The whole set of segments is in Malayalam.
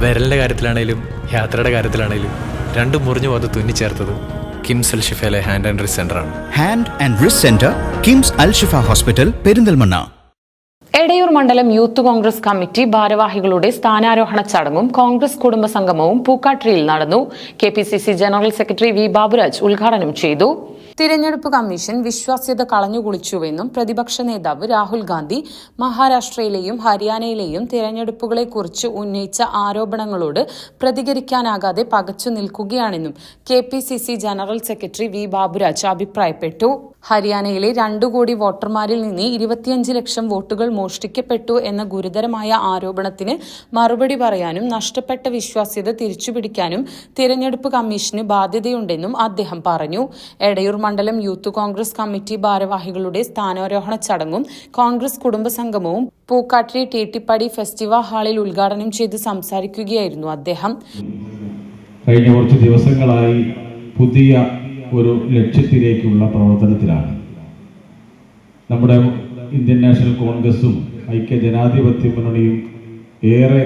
വിരലിന്റെ കാര്യത്തിലാണേലും യാത്രയുടെ കാര്യത്തിലാണേലും രണ്ടും മുറിഞ്ഞു പോകാതെ തുന്നിച്ചേർത്തത് കിംസ് അൽ ഷിഫയിലെ ഹാൻഡ് ആൻഡ് റിസ് ആണ്. Hand and wrist centre KIMS Alshifa hospital Perinthalmanna. Edayur മണ്ഡലം യൂത്ത് കോൺഗ്രസ് കമ്മിറ്റി ഭാരവാഹികളുടെ സ്ഥാനാരോഹണ ചടങ്ങും കോൺഗ്രസ് കുടുംബ സംഗമവും പൂക്കാട്ടിരിയിൽ നടന്നു. K P C C general secretary V Baburaj ഉദ്ഘാടനം ചെയ്തു. തിരഞ്ഞെടുപ്പ് കമ്മീഷൻ വിശ്വാസ്യത കളഞ്ഞുകുളിച്ചുവെന്നും പ്രതിപക്ഷ നേതാവ് രാഹുൽ ഗാന്ധി മഹാരാഷ്ട്രയിലെയും ഹരിയാനയിലെയും തിരഞ്ഞെടുപ്പുകളെക്കുറിച്ച് ഉന്നയിച്ച ആരോപണങ്ങളോട് പ്രതികരിക്കാനാകാതെ പകച്ചു നിൽക്കുകയാണെന്നും K general secretary V Baburaj അഭിപ്രായപ്പെട്ടു. ഹരിയാനയിലെ രണ്ടു കോടി വോട്ടർമാരിൽ നിന്ന് ഇരുപത്തിയഞ്ച് ലക്ഷം വോട്ടുകൾ മോഷ്ടിക്കപ്പെട്ടു എന്ന ഗുരുതരമായ ആരോപണത്തിന് മറുപടി പറയാനും നഷ്ടപ്പെട്ട വിശ്വാസ്യത തിരിച്ചുപിടിക്കാനും തിരഞ്ഞെടുപ്പ് കമ്മീഷന് ബാധ്യതയുണ്ടെന്നും അദ്ദേഹം പറഞ്ഞു. എടയൂർ മണ്ഡലം യൂത്ത് കോൺഗ്രസ് കമ്മിറ്റി ഭാരവാഹികളുടെ സ്ഥാനാരോഹണ ചടങ്ങും കോൺഗ്രസ് കുടുംബ സംഗമവും പൂക്കാട്ടിരി ടേട്ടിപ്പടി ഫെസ്റ്റിവൽ ഹാളിൽ ഉദ്ഘാടനം ചെയ്ത് സംസാരിക്കുകയായിരുന്നു അദ്ദേഹം. കഴിഞ്ഞ കുറച്ച് ദിവസങ്ങളായി പുതിയ ഒരു ലക്ഷ്യത്തിലേക്കുള്ള പ്രവർത്തനത്തിലാണ്. നമ്മുടെ ഇന്ത്യൻ നാഷണൽ കോൺഗ്രസും ഐക്യ ജനാധിപത്യ മുന്നണിയും ഏറെ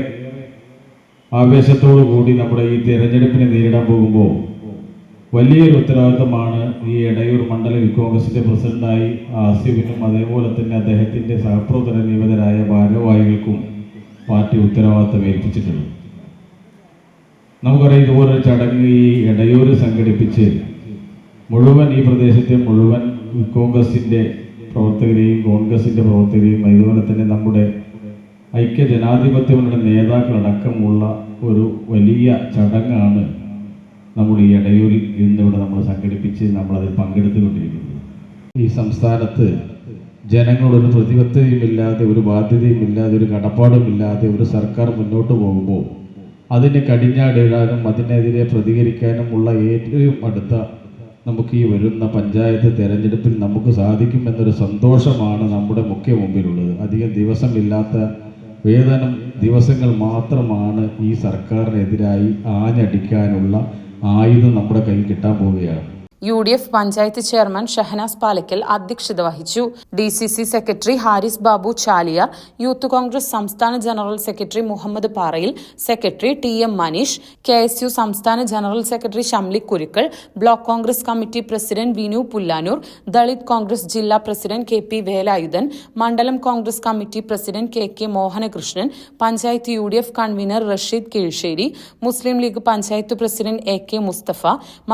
ആവേശത്തോടു കൂടി നമ്മുടെ ഈ തെരഞ്ഞെടുപ്പിനെ നേരിടാൻ പോകുമ്പോൾ വലിയൊരു ഉത്തരവാദിത്തമാണ് ഈ എടയൂർ മണ്ഡല കോൺഗ്രസിന്റെ പ്രസിഡന്റായി ആസിഫിനും അതേപോലെ തന്നെ അദ്ദേഹത്തിന്റെ സഹപ്രവർത്തന നിയമിതരായ ഭാരവാഹികൾക്കും പാർട്ടി ഉത്തരവാദിത്തം ഏൽപ്പിച്ചിട്ടുള്ളത്. നമുക്കറിയാം ഇതുപോലൊരു ചടങ്ങ് ഈ എടയൂർ സംഘടിപ്പിച്ച് മുഴുവൻ ഈ പ്രദേശത്തെ മുഴുവൻ കോൺഗ്രസിന്റെ പ്രവർത്തകരെയും കോൺഗ്രസിന്റെ പ്രവർത്തകരെയും അതുപോലെ തന്നെ നമ്മുടെ ഐക്യ ജനാധിപത്യ മുന്നണി നേതാക്കളടക്കമുള്ള ഒരു വലിയ ചടങ്ങാണ് നമ്മൾ ഈ ഇടയൂരിൽ ഇന്നിവിടെ നമ്മൾ സംഘടിപ്പിച്ച് നമ്മളതിൽ പങ്കെടുത്തുകൊണ്ടിരിക്കുന്നത്. ഈ സംസ്ഥാനത്ത് ജനങ്ങളൊരു പ്രതിബദ്ധതയുമില്ലാതെ ഒരു ബാധ്യതയുമില്ലാതെ ഒരു കടപ്പാടുമില്ലാതെ ഒരു സർക്കാർ മുന്നോട്ട് പോകുമ്പോൾ അതിനെ കടിഞ്ഞാടിടാനും അതിനെതിരെ പ്രതികരിക്കാനുമുള്ള ഏറ്റവും അടുത്ത നമുക്ക് ഈ വരുന്ന പഞ്ചായത്ത് തെരഞ്ഞെടുപ്പിൽ നമുക്ക് സാധിക്കും എന്നൊരു സന്തോഷമാണ് നമ്മുടെ മുഖ്യ മുമ്പിലുള്ളത്. അധികം ദിവസമില്ലാത്ത വേതനം ദിവസങ്ങൾ മാത്രമാണ് ഈ സർക്കാരിനെതിരായി ആഞ്ഞടിക്കാനുള്ള ആയുധം നമ്മുടെ കയ്യിൽ കിട്ടാൻ പോവുകയാണ്. U D F panchayat chairman Shahanas Palakkal അധ്യക്ഷത വഹിച്ചു. D C C secretary Haris Babu Chaliya youth Congress സംസ്ഥാന general secretary Muhammad Parayil secretary T M Maneesh K S U സംസ്ഥാന general secretary Shamli Kurukkal block Congress committee president Vinu Pullanur Dalit Congress ജില്ലാ പ്രസിഡന്റ് കെ പി വേലായുധൻ മണ്ഡലം Congress committee president K K Mohanakrishnan panchayat U D F convener Rasheed Keezhssery Muslim League panchayat president A K Mustafa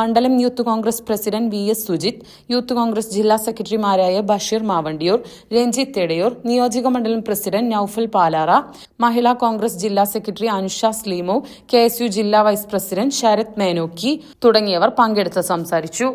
മണ്ഡലം youth Congress president V S Sujith youth Congress ജില്ലാ സെക്രട്ടറിമാരായ ബഷീർ മാവണ്ടിയൂർ രഞ്ജിത്ത് തെടയൂർ നിയോജക മണ്ഡലം പ്രസിഡന്റ് നൌഫൽ പാലാറ മഹിളാ കോൺഗ്രസ് ജില്ലാ സെക്രട്ടറി അനുഷ സ്ലീമോ കെ ജില്ലാ വൈസ് പ്രസിഡന്റ് ശരത് മേനോക്കി തുടങ്ങിയവർ പങ്കെടുത്ത് സംസാരിച്ചു.